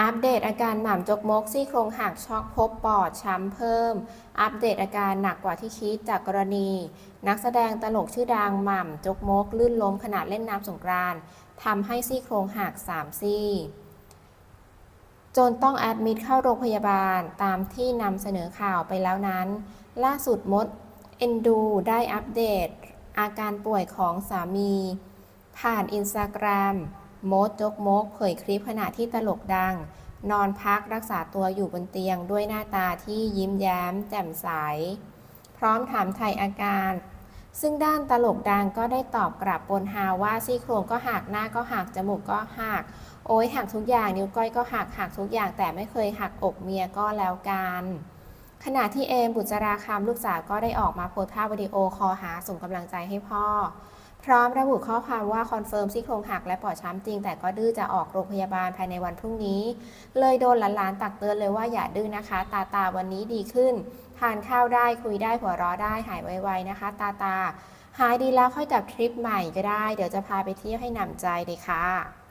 อัปเดตอาการหม่ำจกมกซี่โครงหักช็อกพบปอดช้ำเพิ่ม อัปเดตอาการหนักกว่าที่คิดจากกรณี นักแสดงตลกชื่อดังหม่ำจกมก ลื่นล้มขณะเล่นน้ำสงกรานต์ทำให้ซี่โครงหักสามซี่ จนต้องแอดมิดเข้าโรงพยาบาลตามที่นำเสนอข่าวไปแล้วนั้น ล่าสุดมดเอนดูได้อัปเดต อาการป่วยของสามี ผ่านอินสตาแกรม โมดจกโมกเผยคลิปขณะที่ตลกดัง นอนพักรักษาตัวอยู่บนเตียงด้วยหน้าตาที่ยิ้มแย้ม แจ่มใส พร้อมถามไทยอาการ ซึ่งด้านตลกดังก็ได้ตอบกลับปนฮาว่าซี่โครงก็หักหน้าก็หักจมูกก็หัก โอ้ยหักทุกอย่างนิ้วก้อยก็หักหักทุกอย่างแต่ไม่เคยหักอกเมียก็แล้วกันขณะที่เอมบุษราคำลูกสาวก็ได้ออกมาโพสภาพวิดีโอคอหาส่งกำลังใจให้พ่อ ร้อมระบุข้อความว่าคอนเฟิร์มซี่โครงหักและปอดช้ำจริง แต่ก็ดื้อจะออกโรงพยาบาลภายในวันพรุ่งนี้ เลยโดนหลานๆตักเตือนเลยว่าอย่าดื้อนะคะ ตาตาวันนี้ดีขึ้น ทานข้าวได้คุยได้หัวเราะได้หายไวๆนะคะ ตาตาหายดีแล้วค่อยกับทริปใหม่ก็ได้ เดี๋ยวจะพาไปเที่ยวให้หนำใจเลยค่ะ